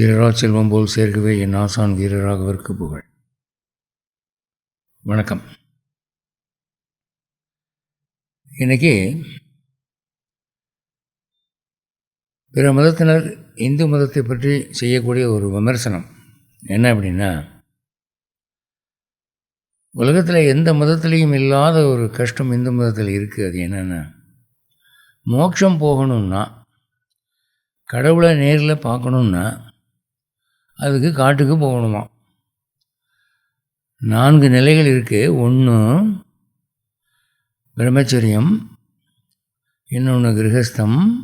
சீரரா செல்வம் போல் சேர்க்கவே என் ஆசான் வீரராகவர்க்கு புகழ். வணக்கம். இன்னைக்கு பிற மதத்தினர் இந்து மதத்தை பற்றி செய்யக்கூடிய ஒரு விமர்சனம் என்ன அப்படின்னா உலகத்தில் எந்த மதத்துலேயும் இல்லாத ஒரு கஷ்டம் இந்து மதத்தில் இருக்குது அது என்னென்னா மோட்சம் போகணும்னா கடவுளை நேரில் பார்க்கணுன்னா அதுக்கு காட்டுக்கு போகணுமா? நான்கு நிலைகள் இருக்குது ஒன்று பிரம்மச்சரியம் இன்னொன்று கிரகஸ்தம்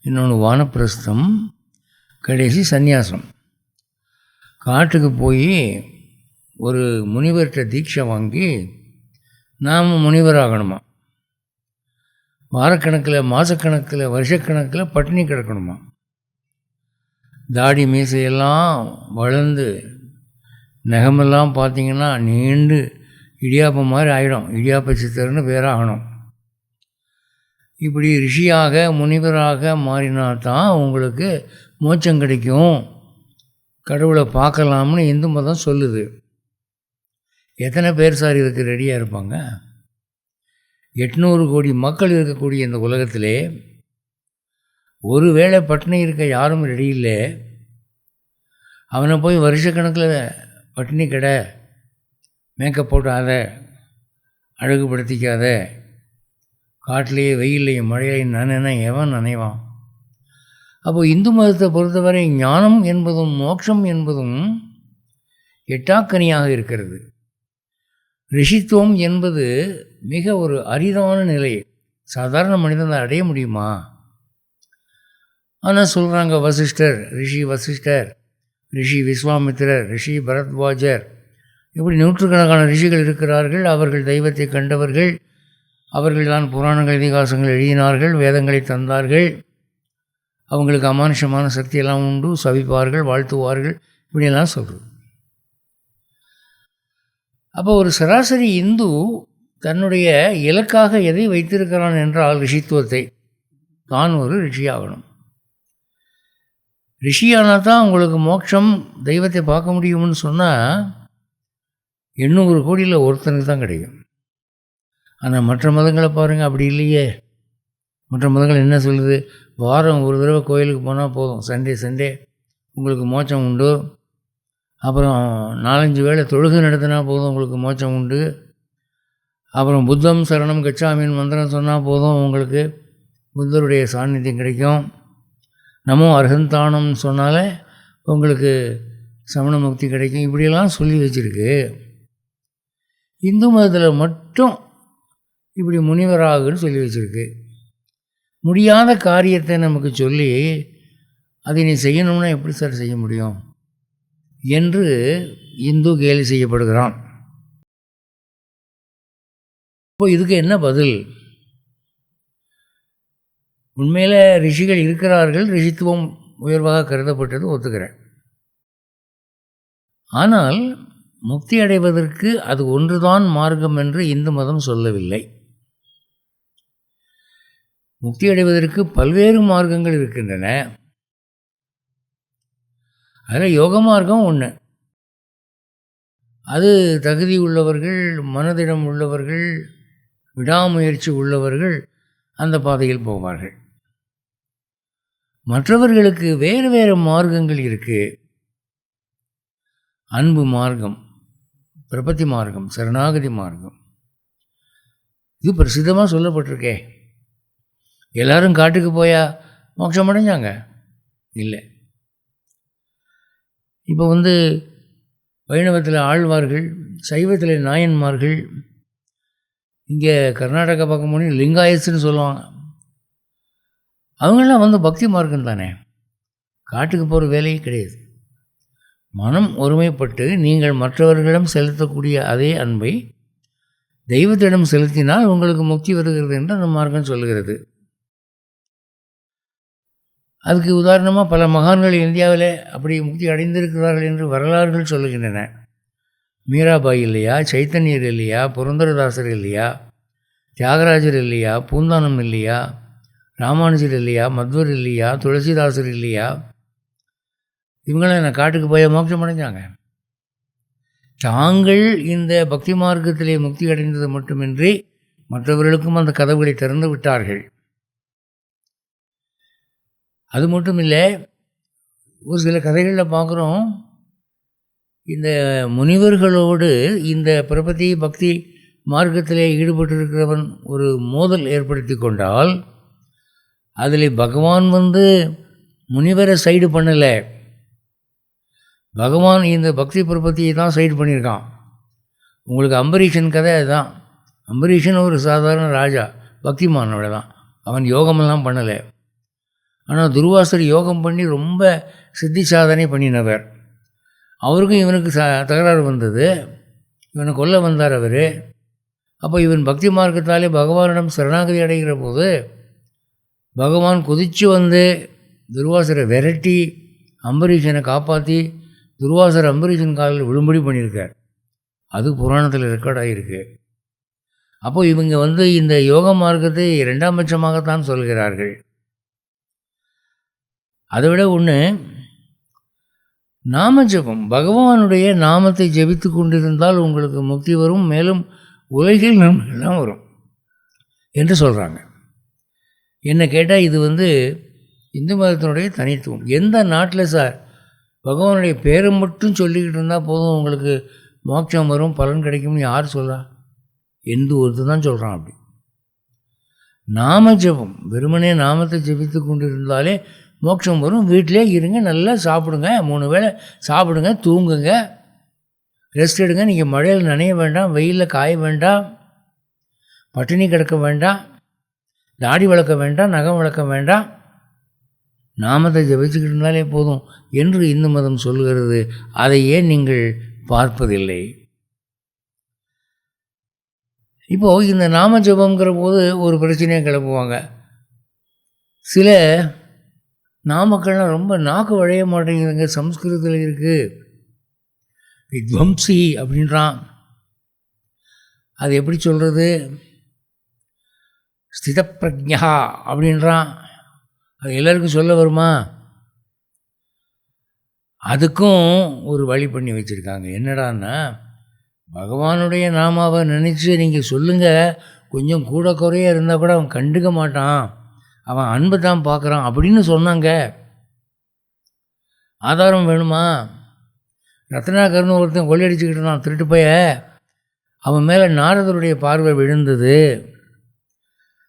இன்னொன்று வானப்பிரஸ்தம் கடைசி சந்நியாசம். காட்டுக்கு போய் ஒரு முனிவர்கிட்ட தீட்சை வாங்கி நாம் முனிவராகணுமா? வாரக்கணக்கில் மாதக்கணக்கில் வருஷக்கணக்கில் பட்டினி கிடக்கணுமா? தாடி மீசையெல்லாம் வளர்ந்து நகமெல்லாம் பார்த்திங்கன்னா நீண்டு இடியாப்பம் மாதிரி ஆகிடும் இடியாப்ப சித்தர்னு பேராகணும். இப்படி ரிஷியாக முனிவராக மாறினா தான் உங்களுக்கு மோட்சம் கிடைக்கும். கடவுளை பார்க்கலாம்னு இந்து மதம் சொல்லுது. எத்தனை பேர் சார் இதுக்கு ரெடியாக இருப்பாங்க? எட்நூறு கோடி மக்கள் இருக்கக்கூடிய இந்த உலகத்திலே ஒரு வேளை பட்டினி இருக்க யாரும் ரெடி இல்லை அவனை போய் வருஷக்கணக்கில் பட்டினி கடை மேக்கப் போட்டாத அழகுபடுத்திக்காத காட்டிலேயே வெயிலையும் மழையிலையும் நனைனா எவன் நனைவான்? அப்போ இந்து மதத்தை பொறுத்தவரை ஞானம் என்பதும் மோட்சம் என்பதும் எட்டாக்கனியாக இருக்கிறது. ரிஷித்துவம் என்பது மிக ஒரு அரிதான நிலை. சாதாரண மனிதனை அடைய முடியுமா? ஆனால் சொல்கிறாங்க வசிஷ்டர் ரிஷி வசிஷ்டர் ரிஷி விஸ்வாமித்திரர் ரிஷி பரத்வாஜர். இப்படி நூற்றுக்கணக்கான ரிஷிகள் இருக்கிறார்கள் அவர்கள் தெய்வத்தை கண்டவர்கள் அவர்கள் தான் புராணங்கள் இதிகாசங்கள் எழுதினார்கள் வேதங்களை தந்தார்கள். அவங்களுக்கு அமானுஷமான சக்தியெல்லாம் உண்டு சவிப்பார்கள் வாழ்த்துவார்கள் இப்படியெல்லாம் சொல்கிறது அப்போ ஒரு சராசரி இந்து தன்னுடைய இலக்காக எதை வைத்திருக்கிறான் என்றால் ரிஷித்துவத்தை. தான் ஒரு ரிஷியாகணும். ரிஷியானால் தான் உங்களுக்கு மோட்சம் தெய்வத்தை பார்க்க முடியும்னு சொன்னால் எண்ணூறு கோடியில் ஒருத்தனுக்கு தான் கிடைக்கும். ஆனால் மற்ற மதங்களை பாருங்கள் அப்படி இல்லையே. மற்ற மதங்கள் என்ன சொல்லுது? வாரம் ஒரு தடவை கோயிலுக்கு போனால் போதும். Sunday Sunday. உங்களுக்கு மோச்சம் உண்டு. அப்புறம் நாலஞ்சு வேளை தொழுகை நடத்தினா போதும் உங்களுக்கு மோச்சம் உண்டு. அப்புறம் புத்தம் சரணம் கச்சாமின் மந்திரம் சொன்னால் போதும் உங்களுக்கு புத்தருடைய சாநித்தியம் கிடைக்கும். நமோ அர்ஹந்தானம்னு சொன்னாலே உங்களுக்கு சமண முக்தி கிடைக்கும். இப்படியெல்லாம் சொல்லி வச்சுருக்கு. இந்து மதத்தில் மட்டும் இப்படி முனிவராகுன்னு சொல்லி வச்சுருக்கு. முடியாத காரியத்தை நமக்கு சொல்லி அதை நீ செய்யணும்னா எப்படி சார் செய்ய முடியும்? என்று இந்து கேலி செய்யப்படுகிறான். இப்போ இதுக்கு என்ன பதில்? உண்மையில் ரிஷிகள் இருக்கிறார்கள் ரிஷித்துவம் உயர்வாக கருதப்பட்டது ஒத்துக்கிறேன். ஆனால் முக்தி அடைவதற்கு அது ஒன்றுதான் மார்க்கம் என்று இந்து மதம் சொல்லவில்லை. முக்தி அடைவதற்கு பல்வேறு மார்க்கங்கள் இருக்கின்றன. அதில் யோக மார்க்கம் ஒன்று அது தகுதி உள்ளவர்கள் மனதிடம் உள்ளவர்கள் விடாமுயற்சி உள்ளவர்கள் அந்த பாதையில் போவார்கள். மற்றவர்களுக்கு வேறு வேறு மார்க்கங்கள் இருக்குது அன்பு மார்க்கம் பிரபத்தி மார்க்கம் சரணாகதி மார்க்கம். இது பிரசித்தமாக சொல்லப்பட்டிருக்கே. எல்லாரும் காட்டுக்கு போயா மோட்சம் அடைஞ்சாங்க? இல்லை. இப்போ வந்து வைணவத்தில் ஆழ்வார்கள் சைவத்தில் நாயன்மார்கள் இங்கே கர்நாடகா பக்கம் போனீங்க லிங்காயத்துன்னு சொல்லுவாங்க. அவங்களாம் வந்து பக்தி மார்க்கம் தானே? காட்டுக்கு போகிற வேலையே கிடையாது. மனம் ஒருமைப்பட்டு நீங்கள் மற்றவர்களிடம் செலுத்தக்கூடிய அதே அன்பை தெய்வத்திடம் செலுத்தினால் உங்களுக்கு முக்தி வருகிறது என்று அந்த மார்க்கம் சொல்லுகிறது அதுக்கு உதாரணமாக பல மகான்கள் இந்தியாவில் அப்படி முக்தி அடைந்திருக்கிறார்கள் என்று வரலாறுகள் சொல்லுகின்றன. மீராபாய் இல்லையா சைத்தன்யர் இல்லையா புரந்தரதாசர் இல்லையா தியாகராஜர் இல்லையா பூந்தானம் இல்லையா ராமானுஜர் இல்லையா? மத்வர் இல்லையா? துளசிதாசர் இல்லையா? இவங்களாம் என்னை காட்டுக்கு போய் மோட்சம் அடைஞ்சாங்க. தாங்கள் இந்த பக்தி மார்க்கத்திலே முக்தி அடைந்தது மட்டுமின்றி மற்றவர்களுக்கும் அந்த கதவுகளை திறந்து விட்டார்கள். அது மட்டும் இல்லை ஒரு சில கதைகளில் பார்க்குறோம். இந்த முனிவர்களோடு இந்த பிரபதி பக்தி மார்க்கத்திலே ஈடுபட்டிருக்கிறவன் ஒரு மோதல் ஏற்படுத்தி கொண்டால் அதில் பகவான் வந்து முனிவரை சைடு பண்ணலை. பகவான் இந்த பக்தி பிரபத்தியை தான் சைடு பண்ணியிருக்கான். உங்களுக்கு அம்பரீஷன் கதை அதுதான். அம்பரீஷன் ஒரு சாதாரண ராஜா பக்திமானோட தான். அவன் யோகமெல்லாம் பண்ணலை. ஆனால் துர்வாசர் யோகம் பண்ணி ரொம்ப சித்தி சாதனை பண்ணினவர். அவருக்கும் இவனுக்கு ச தகராறு வந்தது. இவனை கொல்ல வந்தார் அவர். அப்போ இவன் பக்தி மார்க்கத்தாலே பகவானிடம் சரணாகதி அடைகிற போது பகவான் குதித்து வந்து துர்வாசரை விரட்டி அம்பரீஷனை காப்பாற்றி துர்வாசர் அம்பரீஷன் காலில் விழும்படி பண்ணியிருக்கார். அது புராணத்தில் ரெக்கார்டாக இருக்குது அப்போ இவங்க வந்து இந்த யோக மார்க்கத்தை இரண்டாம் பட்சமாகத்தான் சொல்கிறார்கள். அதை விட ஒன்று நாம ஜபம் பகவானுடைய நாமத்தை ஜெபித்து கொண்டிருந்தால் உங்களுக்கு முக்தி வரும் மேலும் உலகில் நன்மைகள்லாம் வரும் என்று சொல்கிறாங்க என்னை கேட்டால் இது வந்து இந்து மதத்தினுடைய தனித்துவம். எந்த நாட்டில் சார்? பகவானுடைய பேரை மட்டும் சொல்லிக்கிட்டு இருந்தால் போதும் உங்களுக்கு மோட்சம் வரும் பலன் கிடைக்கும்னு யார் சொல்கிறா எந்த ஒருத்தர் தான் சொல்கிறான் அப்படி. நாம ஜபம். வெறுமனே நாமத்தை ஜெபித்து கொண்டிருந்தாலே மோட்சம் வரும். வீட்டிலே இருங்க நல்லா சாப்பிடுங்க. மூணு வேளை சாப்பிடுங்க தூங்குங்க. ரெஸ்ட் எடுங்க. நீங்கள் மழையில் நனைய வேண்டாம் வெயிலில் காய வேண்டாம் பட்டினி கிடக்க வேண்டாம். தாடி வளர்க்க வேண்டாம் நகம் வளர்க்க வேண்டாம். நாமத்தை ஜபிச்சுக்கிட்டு இருந்தாலே போதும் என்று இந்து மதம் சொல்கிறது. அதை ஏன் நீங்கள் பார்ப்பதில்லை. இப்போது இந்த நாம ஜபங்கிற போது ஒரு பிரச்சனையை கிளப்புவாங்க. சில நாமக்கள்லாம் ரொம்ப நாக்கு வழைய மாட்டேங்குதுங்க சம்ஸ்கிருதத்தில் இருக்குது வித்வம்சி அப்படின்றான். அது எப்படி சொல்கிறது ஸ்திதப்பிரஜா அப்படின்றான். அது எல்லாருக்கும் சொல்ல வருமா? அதுக்கும் ஒரு வழி பண்ணி வச்சுருக்காங்க. என்னடான்னா பகவானுடைய நாமாவை நினச்சி நீங்கள் சொல்லுங்கள் கொஞ்சம் கூட குறைய இருந்தால் கூட அவன் கண்டுக்க மாட்டான். அவன் அன்பை தான் பார்க்குறான் அப்படின்னு சொன்னாங்க. ஆதாரம் வேணுமா? ரத்னாகர்னு ஒருத்தன் கொள்ளையடிச்சுக்கிட்டு நான் திருட்டு போய அவன் மேலே நாரதருடைய பார்வை விழுந்தது.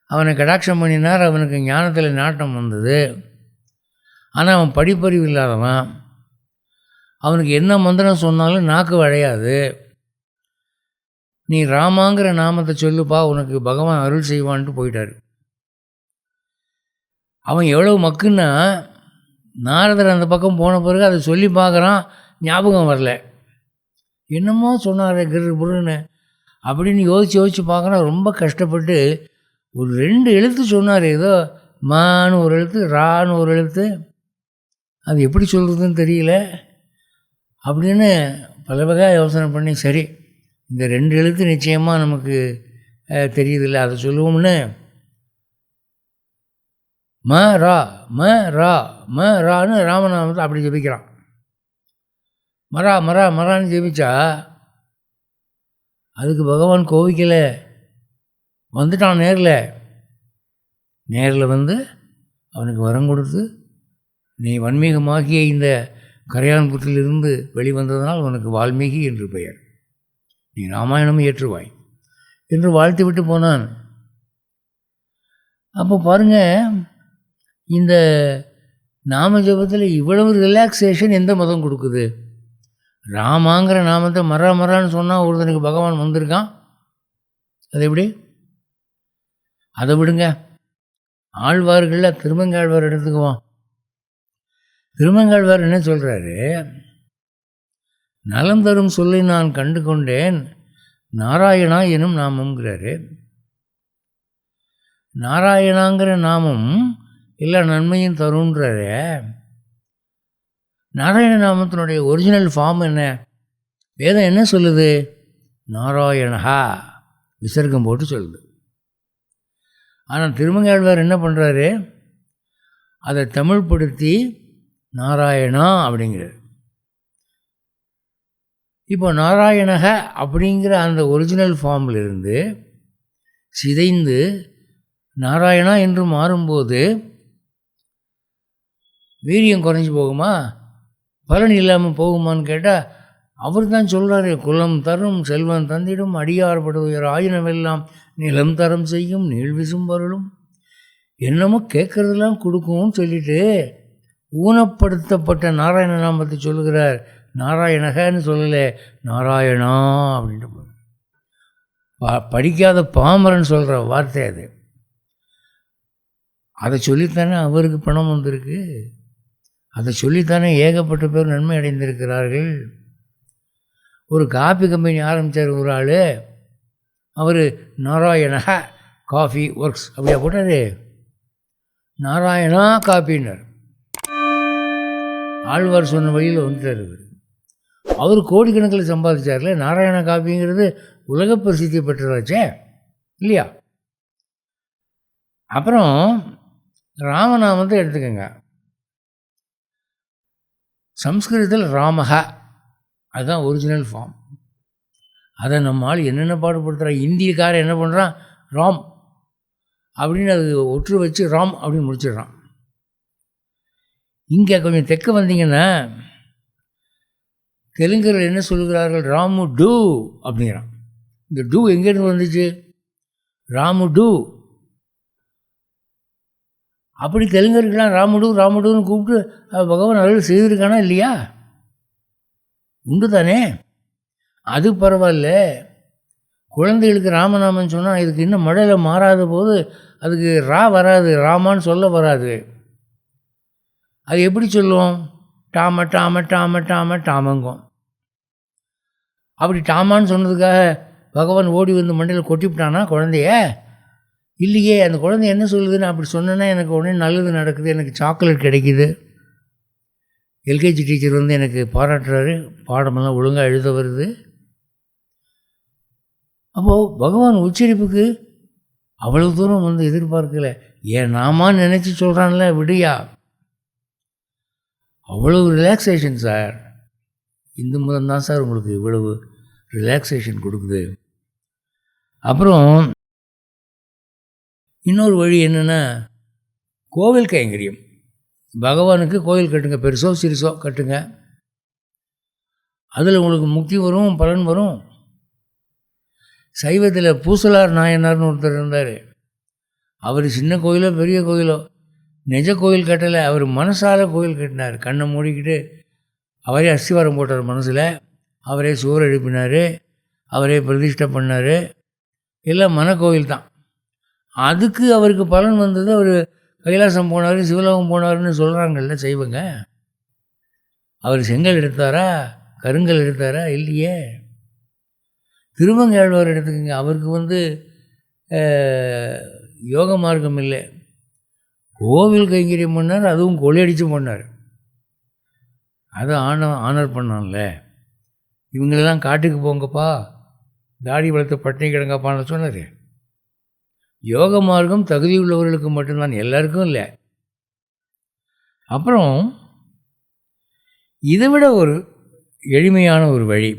அவனை கடாட்சம் பண்ணினார் அவனுக்கு ஞானத்தில் நாட்டம் வந்தது. ஆனால் அவன் படிப்பறிவு இல்லாதவன். அவனுக்கு என்ன மந்திரம் சொன்னாலும் நாக்கு வழையாது நீ ராமாங்கிற நாமத்தை சொல்லுப்பா உனக்கு பகவான் அருள் செய்வான்ட்டு போயிட்டார். அவன் எவ்வளோ மக்குன்னா நாரதர் அந்த பக்கம் போன பிறகு அதை சொல்லி பார்க்குறான் ஞாபகம் வரல. என்னமோ சொன்னார் கிரு புருன்னு அப்படின்னு யோசித்து யோசித்து பார்க்குறான் ரொம்ப கஷ்டப்பட்டு ஒரு ரெண்டு எழுத்து சொன்னார் ஏதோ மான்னு ஒரு எழுத்து ரான்னு ஒரு எழுத்து. அது எப்படி சொல்கிறதுன்னு தெரியல. அப்படின்னு பல வகையாக யோசனை பண்ணி சரி இந்த ரெண்டு எழுத்து நிச்சயமாக நமக்கு தெரியுதில்ல அதை சொல்லுவோம்னு. ம ரா ம ரா ம ரான்னு ராமநாமத்தை அப்படி ஜெபிக்கிறான். மரா மரா மரான்னு ஜெபிச்சா அதுக்கு பகவான் கோவிக்கலை. வந்துட்டான் நேரில். நேரில் வந்து அவனுக்கு வரம் கொடுத்து நீ வன்மீகமாகிய இந்த கரையான்புற்றிலிருந்து வெளிவந்ததனால் உனக்கு வால்மீகி என்று பெயர். நீ ராமாயணம் ஏற்றுவாய் என்று வாழ்த்து விட்டு போனான். அப்போ பாருங்கள் இந்த நாம ஜபத்தில் இவ்வளவு ரிலாக்ஸேஷன் எந்த மதம் கொடுக்குது? ராமாங்கிற நாமத்தை மரா மரான்னு சொன்னால் ஒருத்தனுக்கு பகவான் வந்திருக்கான். அது எப்படி? அதை விடுங்க. ஆழ்வார்களில் திருமங்காழ்வார் எடுத்துக்குவோம். திருமங்காழ்வார் என்ன சொல்கிறாரு நலம் தரும் சொல்லி நான் கண்டு கொண்டேன் நாராயணா எனும் நாமங்கிறாரு நாராயணாங்கிற நாமம் எல்லா நன்மையும் தருன்றாரு நாராயண நாமத்தினுடைய ஒரிஜினல் ஃபார்ம் என்ன? வேதம் என்ன சொல்லுது? நாராயணஹா விசர்க்கம் போட்டு சொல்லுது. ஆனால் திருமங்காழ்வார் என்ன பண்ணுறாரு அதை தமிழ்படுத்தி நாராயணா அப்படிங்கிறார். இப்போ நாராயணக அப்படிங்கிற அந்த ஒரிஜினல் ஃபார்மில் இருந்து சிதைந்து நாராயணா என்று மாறும்போது வீரியம் குறைஞ்சி போகுமா? பலன் இல்லாமல் போகுமான்னு கேட்டால் அவர் தான் சொல்கிறாரு குலம் தரும் செல்வம் தந்திடும் அடியார்படுவயர் ஆயினமெல்லாம் நிலம் தரம் செய்யும் நீழ்விசும் பொருளும். என்னமோ கேட்குறதெல்லாம் கொடுக்கும்னு சொல்லிட்டு ஊனப்படுத்தப்பட்ட நாராயண நாமத்தை சொல்லுகிறார். நாராயணகன்னு சொல்லலை நாராயணா அப்படின்ட்டு பா படிக்காத பாமரன் சொல்கிற வார்த்தை அது. அதை சொல்லித்தானே அவருக்கு பணம் வந்திருக்கு. அதை சொல்லித்தானே ஏகப்பட்ட பேர் நன்மை அடைந்திருக்கிறார்கள். ஒரு காப்பி கம்பெனி ஆரம்பித்தார் ஒரு ஆள். அவர் நாராயணா காஃபி ஒர்க்ஸ் அப்படியா போட்டார். நாராயணா காப்பின்னார் ஆழ்வார் சொன்ன வழியில் வந்துட்டார் இவர். அவர் கோடிக்கணக்கில் சம்பாதிச்சார்ல நாராயண காப்பிங்கிறது உலக பிரசித்தி பெற்றதாச்சே இல்லையா? அப்புறம் ராமநாமத்தை எடுத்துக்கோங்க. சம்ஸ்கிருதத்தில் ராமக அதுதான் ஒரிஜினல் ஃபார்ம் அதை நம்ம ஆள் என்னென்ன பாடுபடுத்துகிறான் இந்தியக்காரன் என்ன பண்ணுறான் ராம் அப்படின்னு அது ஒற்று வச்சு ராம் அப்படின்னு முடிச்சிடுறான். இங்கே கொஞ்சம் தெக்க வந்தீங்கன்னா தெலுங்கர்கள் என்ன சொல்கிறார்கள் ராமு டூ அப்படிங்கிறான். இந்த டூ எங்கேருந்து வந்துச்சு? ராமு டூ. அப்படி தெலுங்கர்கள்லாம் ராமுடு ராமுடுன்னு கூப்பிட்டு பகவான் அருள் செய்திருக்கானா இல்லையா? உண்டு தானே அது பரவாயில்ல. குழந்தைகளுக்கு ராமநாமன் சொன்னால் இதுக்கு இன்னும் மழையில் மாறாத போது அதுக்கு ரா வராது ராமான்னு சொல்ல வராது. அது எப்படி சொல்லுவோம்? டாம டாம டாம டாம டாமங்கும். அப்படி டாமான்னு சொன்னதுக்காக பகவான் ஓடி வந்து மண்டையில் கொட்டிவிட்டானா குழந்தைய? இல்லையே அந்த குழந்தை என்ன சொல்லுதுன்னு அப்படி சொன்னேன்னா எனக்கு உடனே நல்லது நடக்குது எனக்கு சாக்லேட் கிடைக்கிது. எல்கேஜி டீச்சர் வந்து எனக்கு பாராட்டுறாரு பாடமெல்லாம் ஒழுங்காக எழுத வருது. அப்போது பகவான் உச்சரிப்புக்கு அவ்வளோ தூரம் வந்து எதிர்பார்க்கலை. ஏன் நாமா நினச்சி சொல்கிறான்ல விடியா? அவ்வளோ ரிலாக்ஸேஷன் சார் இந்து மதம் தான் சார் உங்களுக்கு இவ்வளவு ரிலாக்ஸேஷன் கொடுக்குது. அப்புறம் இன்னொரு வழி என்னென்னா கோவில் கைங்கரியம். பகவானுக்கு கோவில் கட்டுங்க பெருசோ சிறுசோ கட்டுங்க. அதில் உங்களுக்கு முக்தி வரும் பலன் வரும். சைவத்தில் பூசலார் நாயனார்னு ஒருத்தர் இருந்தார். அவர் சின்ன கோயிலோ பெரிய கோயிலோ நிஜ கோயில் கட்டலை. அவர் மனசால் கோயில் கட்டினார். கண்ணை மூடிக்கிட்டு அவரே அஸ்திவாரம் போட்டார் மனசில். அவரே சுவர் எழுப்பினார். அவரே பிரதிஷ்டை பண்ணார். எல்லாம் மனக்கோயில் தான். அதுக்கு அவருக்கு பலன் வந்தது அவர் கைலாசம் போனார் சிவலோகம் போனார்னு சொல்கிறாங்கல்ல செய்வங்க அவர் செங்கல் எடுத்தாரா? கருங்கல் எடுத்தாரா? இல்லையே. திருமங்கையாழ்வார் எடுத்துக்கோங்க. அவருக்கு வந்து யோக மார்க்கம் இல்லை. கோவில் கைங்கரியம் பண்ணார் அதுவும் கொள்ளையடிச்சு பண்ணார். அதை ஆன ஆனர் பண்ணான்ல. இவங்களெல்லாம் காட்டுக்கு போங்கப்பா. தாடி வளர்த்து பட்டினி கிடங்கப்பான்னு சொன்னார். யோக மார்க்கம் தகுதி உள்ளவர்களுக்கு மட்டும்தான் எல்லாருக்கும் இல்லை. அப்புறம் இதை விட ஒரு எளிமையான ஒரு வழி.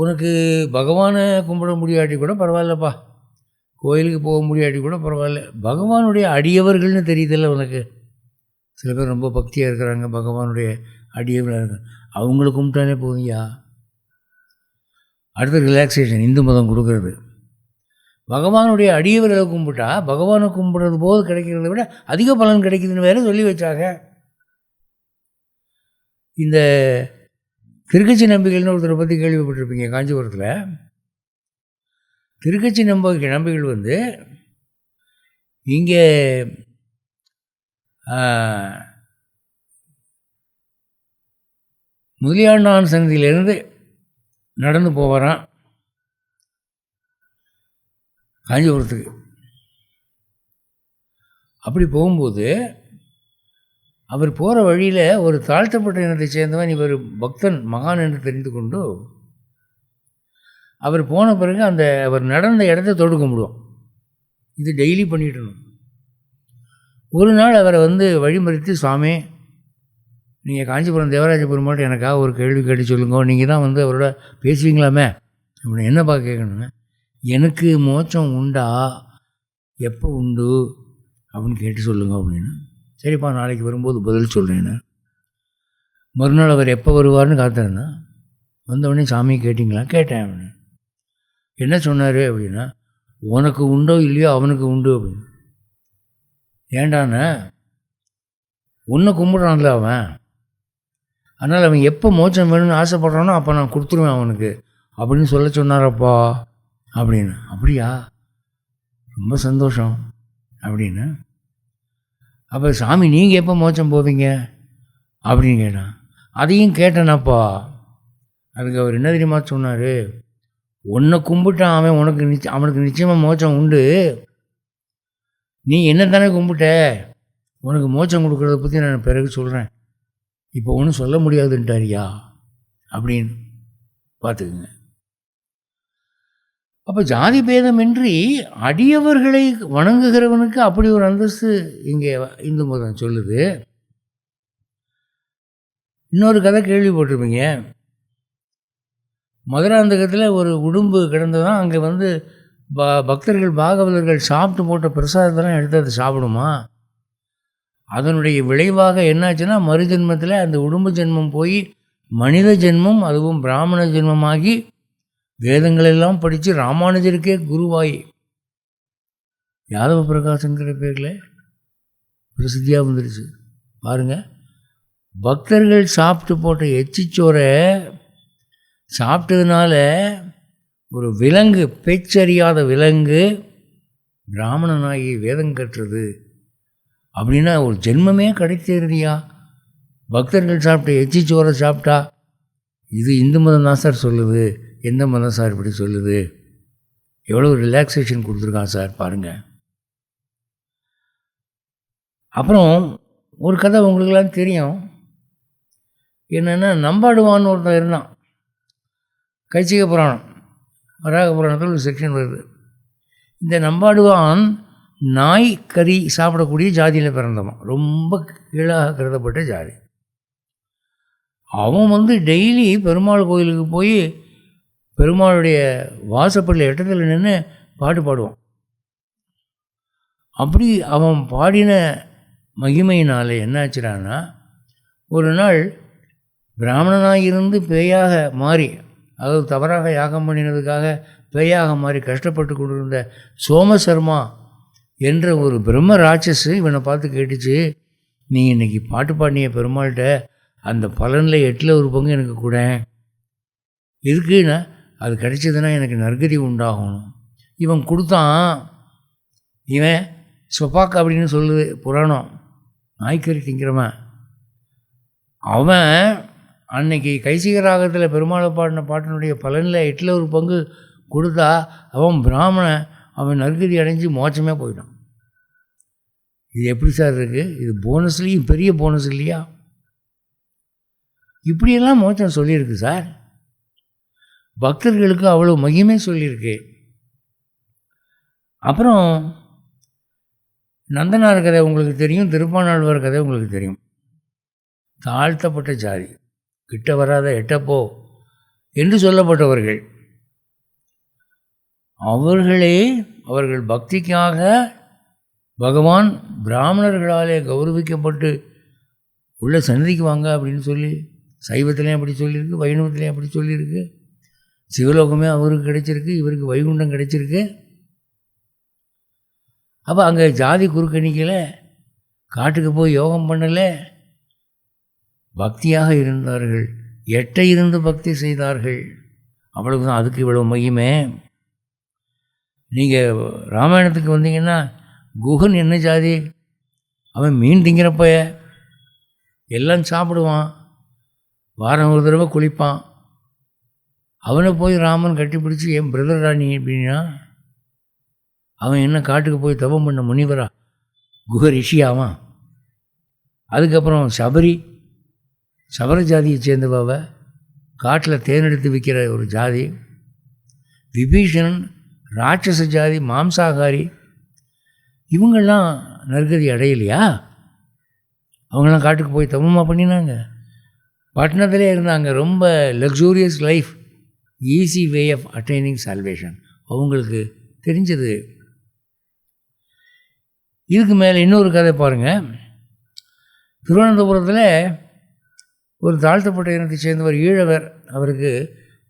உனக்கு பகவானை கும்பிட முடியாட்டி கூட பரவாயில்லப்பா. கோயிலுக்கு போக முடியாட்டி கூட பரவாயில்ல. பகவானுடைய அடியவர்கள்னு தெரியுதில்ல உனக்கு. சில பேர் ரொம்ப பக்தியாக இருக்கிறாங்க பகவானுடைய அடியவர்களாக இருக்காங்க. அவங்கள கும்பிட்டாலே போதுங்கய்யா அடுத்து ரிலாக்ஸேஷன் இந்து மதம் கொடுக்கறது. பகவானுடைய அடியவர்களை கும்பிட்டா பகவானை கும்பிடுறது போது கிடைக்கிறத விட அதிக பலன் கிடைக்குதுன்னு வேறு சொல்லி வச்சாங்க. இந்த திருக்கட்சி நம்பிகள்னு ஒருத்தரை பற்றி கேள்விப்பட்டிருப்பீங்க காஞ்சிபுரத்தில். திருக்கட்சி நம்பிக்கை நம்பிகள் வந்து இங்கே முதலியாண்டான் சன்னதியிலேருந்து நடந்து போவாரான் காஞ்சிபுரத்துக்கு. அப்படி போகும்போது அவர் போகிற வழியில் ஒரு தாழ்த்தப்பட்ட இனத்தை சேர்ந்தவன் இவர் பக்தன் மகான் என்று தெரிந்து கொண்டு அவர் போன பிறகு அந்த அவர் நடந்த இடத்த தொடு கும்பிடுவோம் இது டெய்லி பண்ணிட்டணும் ஒரு நாள் அவரை வந்து வழிமறித்து சுவாமி நீங்கள் காஞ்சிபுரம் தேவராஜ பெருமாள் எனக்காக ஒரு கேள்வி கேட்டு சொல்லுங்க. நீங்கள் தான் வந்து அவரோட பேசுவீங்களாமே? அப்படின்னு என்னப்பா கேட்கணுங்க எனக்கு மோச்சம் உண்டா? எப்போ உண்டு? அப்படின்னு கேட்டு சொல்லுங்க அப்படின்னு. சரிப்பா நாளைக்கு வரும்போது பதில் சொல்கிறேன்னு மறுநாள் அவர் எப்போ வருவார்னு காத்திருந்தேன் வந்தவொடனே சாமி கேட்டிங்களா? கேட்டேன் அப்படின்னு என்ன சொன்னார் அப்படின்னா உனக்கு உண்டோ இல்லையோ அவனுக்கு உண்டு அப்படின்னு. ஏண்டாண்ணே உன்னை கும்பிட்றான்ல அவன். அதனால் அவன் எப்போ மோச்சம் வேணும்னு ஆசைப்பட்றானோ அப்போ நான் கொடுத்துருவேன் அவனுக்கு. அப்படின்னு சொல்ல சொன்னாரப்பா அப்படின்னு. அப்படியா? ரொம்ப சந்தோஷம் அப்படின்னு. அப்போ சாமி நீங்கள் எப்போ மோச்சம் போவீங்க? அப்படின்னு கேட்டான் அதையும் கேட்டேனாப்பா. அதுக்கு அவர் என்ன தெரியுமா சொன்னார்? உன்னை கும்பிட்டான் அவன் உனக்கு நிச்சயம் அவனுக்கு நிச்சயமாக மோச்சம் உண்டு. நீ என்ன தானே கும்பிட்ட? உனக்கு மோச்சம் கொடுக்குறத பற்றி நான் பிறகு சொல்கிறேன் இப்போ ஒன்றும் சொல்ல முடியாதுன்ட்டாரியா? அப்படின்னு பார்த்துக்குங்க. அப்போ ஜாதி பேதமின்றி அடியவர்களை வணங்குகிறவனுக்கு அப்படி ஒரு அந்தஸ்து இங்கே இந்து மதம் சொல்லுது. இன்னொரு கதை கேள்விப்பட்டிருப்பீங்க. மதுராந்தகத்தில் ஒரு உடும்பு கிடந்ததான் அங்கே வந்து ப பக்தர்கள் பாகவதர்கள் சாப்பிட்டு போட்ட பிரசாதத்தெல்லாம் எடுத்து அதை சாப்பிடுமா? அதனுடைய விளைவாக என்னாச்சுன்னா மறுஜென்மத்தில் அந்த உடும்பு ஜென்மம் போய் மனித ஜென்மம் அதுவும் பிராமண ஜென்மமாகி வேதங்களெல்லாம் படித்து ராமானுஜருக்கே குருவாய். யாதவ பிரகாசங்கிற பேரில் பிரசித்தியாக வந்துருச்சு. பாருங்கள் பக்தர்கள் சாப்பிட்டு போட்ட எச்சிச்சோரை சாப்பிட்டதுனால ஒரு விலங்கு பேச்சறியாத விலங்கு பிராமணனாகி வேதம் கட்டுறது அப்படின்னா ஒரு ஜென்மமே கிடைச்சிருதியா பக்தர்கள் சாப்பிட்ட எச்சிச்சோரை சாப்பிட்டா இது இந்து மதம் தான் சார் சொல்லுது எந்த மதம் சார் இப்படி சொல்லுது? எவ்வளோ ரிலாக்ஸேஷன் கொடுத்துருக்கான் சார் பாருங்கள் அப்புறம் ஒரு கதை உங்களுக்கெல்லாம் தெரியும். என்னென்னா நம்பாடுவான்னு ஒருத்தன் இருந்தான். கைச்சிக புராணம் வராக புராணத்தில் ஒரு செக்ஷன் வருது. இந்த நம்பாடுவான் நாய் கறி சாப்பிடக்கூடிய ஜாதியில் பிறந்தவன். ரொம்ப கீழாக கருதப்பட்ட ஜாதி. அவன் வந்து டெய்லி பெருமாள் கோயிலுக்கு போய் பெருமாளுடைய வாசப்படியில் எட்டத்தில் நின்று பாட்டு பாடுவான். அப்படி அவன் பாடின மகிமையினால் என்னாச்சுறான்னா ஒரு நாள் பிராமணனாக இருந்து பேயாக மாறி அதாவது தவறாக யாகம் பண்ணினதுக்காக பேயாக மாறி கஷ்டப்பட்டு கொண்டிருந்த சோமசர்மா என்ற ஒரு பிரம்ம ராட்சஸு இவனை பார்த்து கேட்டுச்சு நீ இன்னைக்கு பாட்டு பாடினிய பெருமாள்கிட்ட அந்த பலனில் எட்டில் ஒரு பங்கு எனக்கு கூட. இருக்குன்னா அது கிடைச்சதுன்னா எனக்கு நற்கதி உண்டாகணும். இவன் கொடுத்தான் இவன் சொப்பாக் அப்படின்னு சொல்லுது புராணம். நாய்க்கறி திங்கிறவன் அவன் அன்னைக்கு கைசிக ராகத்தில் பெருமாளை பாடின பாட்டினுடைய பலனில் எட்டில் ஒரு பங்கு கொடுத்தா அவன் பிராமணன் அவன் நற்கதி அடைஞ்சு மோச்சமே போயிட்டான். இது எப்படி சார் இருக்குது இது போனஸ்லேயும் பெரிய போனஸ் இல்லையா? இப்படியெல்லாம் மோட்சம் சொல்லியிருக்கு சார். பக்தர்களுக்கு அவ்வளோ மகிமே சொல்லியிருக்கு. அப்புறம் நந்தனார் கதை உங்களுக்கு தெரியும் திருப்பானாழ்வார் கதை உங்களுக்கு தெரியும். தாழ்த்தப்பட்ட ஜாதி கிட்ட வராத எட்டப்போ என்று சொல்லப்பட்டவர்கள். அவர்களே அவர்கள் பக்திக்காக பகவான் பிராமணர்களாலே கௌரவிக்கப்பட்டு உள்ள சன்னதிக்கு வாங்க அப்படின்னு சொல்லி சைவத்துலேயும் அப்படி சொல்லியிருக்கு வைணவத்துலேயும் அப்படி சொல்லியிருக்கு. சிவலோகமே அவருக்கு கிடைச்சிருக்கு இவருக்கு வைகுண்டம் கிடைச்சிருக்கு. அப்போ அங்கே ஜாதி குறுக்கணிக்கல காட்டுக்கு போய் யோகம் பண்ணலை. பக்தியாக இருந்தார்கள் எட்டை இருந்து பக்தி செய்தார்கள். அவ்வளவுதான் அதுக்கு இவ்வளோ மகிமே. நீங்கள் ராமாயணத்துக்கு வந்தீங்கன்னா குகன் என்ன ஜாதி? அவன் மீன் திங்கிறப்ப எல்லாம் சாப்பிடுவான். வாரம் ஒரு தடவை குளிப்பான். அவனை போய் ராமன் கட்டிப்பிடிச்சி என் பிரதர் ராணி அப்படின்னா அவன் என்ன காட்டுக்கு போய் தவம் பண்ண முனிவரா? குஹ ரிஷியாவான் அதுக்கப்புறம் சபரி சபர ஜாதியை சேர்ந்தவ காட்டில் தேர்ந்தெடுத்து விற்கிற ஒரு ஜாதி விபீஷணன் ராட்சச ஜாதி மாம்சாகாரி இவங்கெல்லாம் நற்கதி அடையலையா? அவங்களாம் காட்டுக்கு போய் தவமாக பண்ணினாங்க. பட்டணத்திலே இருந்தாங்க ரொம்ப luxurious life easy way of attaining salvation அவங்களுக்கு தெரிஞ்சது. இதுக்கு மேலே இன்னொரு கதை பாருங்கள் திருவனந்தபுரத்தில் ஒரு தாழ்த்தப்பட்ட இனத்தை சேர்ந்தவர் ஈழவர் அவருக்கு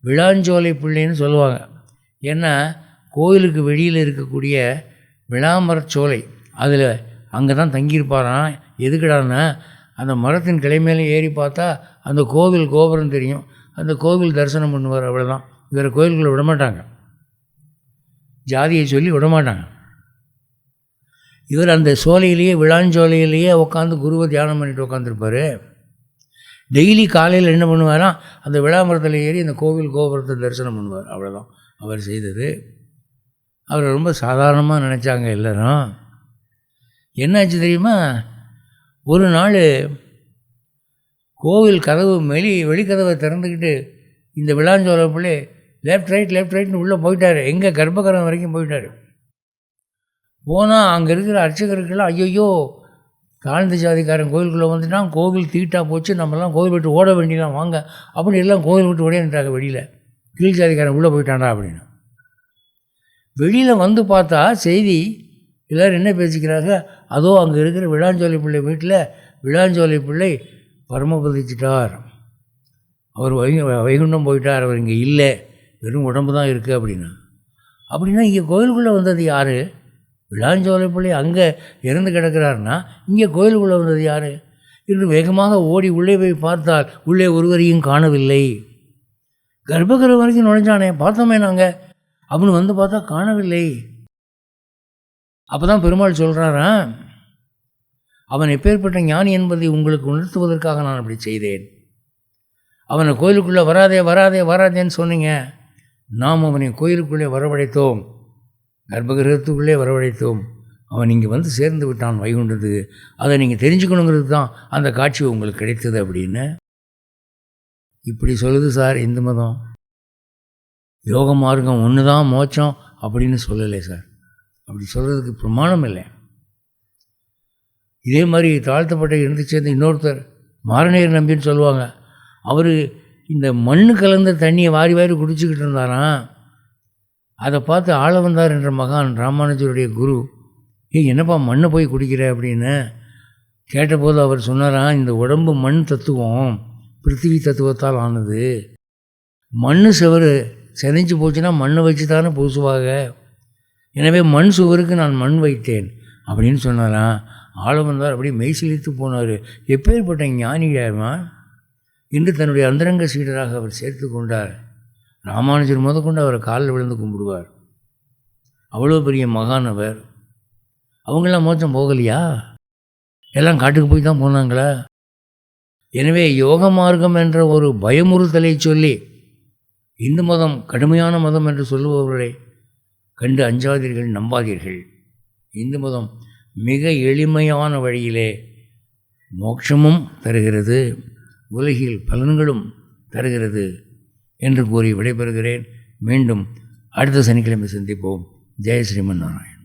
விழாஞ்சோலை பிள்ளைன்னு சொல்லுவாங்க. ஏன்னா கோயிலுக்கு வெளியில் இருக்கக்கூடிய விளாமரச்சோலை அதில் அங்கே தான் தங்கியிருப்பாரான் எதுக்குடான்னா அந்த மரத்தின் கிளை மேலே ஏறி பார்த்தா அந்த கோவில் கோபுரம் தெரியும். அந்த கோவில் தரிசனம் பண்ணுவார் அவ்வளோதான் வேறு கோயில்களை விடமாட்டாங்க ஜாதியை சொல்லி விடமாட்டாங்க இவர் அந்த சோலையிலேயே விழாஞ்சோலையிலேயே உட்காந்து குருவை தியானம் பண்ணிட்டு உட்காந்துருப்பார் டெய்லி காலையில் என்ன பண்ணுவாராம்? அந்த விழாமரத்தில் ஏறி அந்த கோவில் கோபுரத்தை தரிசனம் பண்ணுவார். அவ்வளோதான் அவர் செய்தது. அவர் ரொம்ப சாதாரணமாக நினச்சாங்க எல்லோரும். என்னாச்சு தெரியுமா? ஒரு நாள் கோவில் கதவு மெலி வெளிக்கதவை திறந்துக்கிட்டு இந்த விழாஞ்சோலை பிள்ளை லெஃப்ட் ரைட் லெஃப்ட் ரைட்னு உள்ளே போயிட்டார். எங்கே கர்ப்பகரம் வரைக்கும் போயிட்டார். போனால் அங்கே இருக்கிற அர்ச்சகருக்கெல்லாம் ஐயோ தாழ்ந்த ஜாதிக்காரன் கோவிலுக்குள்ளே வந்துட்டான் கோவில் தீட்டா போச்சு நம்மலாம் கோவில் விட்டு ஓட வேண்டியலாம் வாங்க. அப்படின்னு எல்லாம் கோவில் விட்டு ஓடியான்ட்டாங்க வெளியில். கீழ் ஜாதிக்காரன் உள்ளே போயிட்டான்டா அப்படின்னு. வெளியில் வந்து பார்த்தா செய்தி எல்லோரும் என்ன பேசிக்கிறாங்க? அதோ அங்கே இருக்கிற விழாஞ்சோலை பிள்ளை வீட்டில் விழாஞ்சோலை பிள்ளை பரமபதிச்சிட்டார். அவர் வை வைகுண்டம் போயிட்டார். அவர் இங்கே இல்லை. வெறும் உடம்பு தான் இருக்குது அப்படின்னா. அப்படின்னா இங்கே கோயிலுக்குள்ளே வந்தது யார்? விழாஞ்சோலை பிள்ளை அங்கே இறந்து கிடக்கிறாருன்னா இங்கே கோயிலுக்குள்ளே வந்தது யார்? என்று வேகமாக ஓடி உள்ளே போய் பார்த்தால் உள்ளே ஒருவரையும் காணவில்லை. கர்ப்பகிரகம் வரைக்கும் நுழைஞ்சானே பார்த்தோமே நாங்கள் அப்படின்னு வந்து பார்த்தா காணவில்லை. அப்போ தான் பெருமாள் சொல்கிறாராம் அவன் எப்பேற்பட்ட ஞானி என்பதை உங்களுக்கு உணர்த்துவதற்காக நான் அப்படி செய்தேன். அவனை கோயிலுக்குள்ளே வராதே வராதே வராதேன்னு சொன்னீங்க. நாம் அவனை கோயிலுக்குள்ளே வரவழைத்தோம். கர்ப்பகிரகத்துக்குள்ளே வரவழைத்தோம். அவன் இங்கே வந்து சேர்ந்து விட்டான் வைகுண்டத்துக்கு. அதை நீங்கள் தெரிஞ்சுக்கணுங்கிறது தான் அந்த காட்சி உங்களுக்கு கிடைத்தது அப்படின்னு இப்படி சொல்லுது சார் இந்து மதம். யோக மார்க்கம் ஒன்று தான் மோச்சம் அப்படின்னு சொல்லலை சார். அப்படி சொல்கிறதுக்கு பிரமாணம் இல்லை. இதே மாதிரி தாழ்த்தப்பட்ட இருந்து சேர்ந்த இன்னொருத்தர் மாரநேர் நம்பின்னு சொல்லுவாங்க. அவர் இந்த மண் கலந்த தண்ணியை வாரி வாரி குடிச்சிக்கிட்டு இருந்தாராம் அதை பார்த்து ஆள வந்தார் என்ற மகான் ராமானுஜருடைய குரு ஏய் என்னப்பா மண்ணை போய் குடிக்கிற? அப்படின்னு கேட்டபோது அவர் சொன்னாராம் இந்த உடம்பு மண் தத்துவம் பிருத்திவி தத்துவத்தால் ஆனது. மண் செவரு செதைஞ்சு போச்சுன்னா மண்ணை வச்சு தானே பூசுவாங்க. எனவே மண் சுவருக்கு நான் மண் வைத்தேன். அப்படின்னு சொன்னாராம். ஆளுமந்தார் அப்படியே மெய்சிலித்து போனார். எப்பேற்பட்ட ஞானியாமா இன்று தன்னுடைய அந்தரங்க சீடராக அவர் சேர்த்து கொண்டார். ராமானுஜர் முதற்கொண்டு அவரை காலில் விழுந்து கும்பிடுவார். அவ்வளோ பெரிய மகான் அவர். அவங்களாம் மோச்சம் போகலையா? எல்லாம் காட்டுக்கு போய் தான் போனாங்களா? எனவே யோக மார்க்கம் என்ற ஒரு பயமுறுத்தலை சொல்லி இந்து மதம் கடுமையான மதம் என்று சொல்லுபவர்களை கண்டு அஞ்சாதீர்கள் நம்பாதீர்கள். இந்து மதம் மிக எளிமையான வழியிலே மோட்சமும் தருகிறது உலகில் பலன்களும் தருகிறது என்று கூறி விடைபெறுகிறேன். மீண்டும் அடுத்த சனிக்கிழமை சந்திப்போம். ஜெய் ஸ்ரீமன் நாராயண்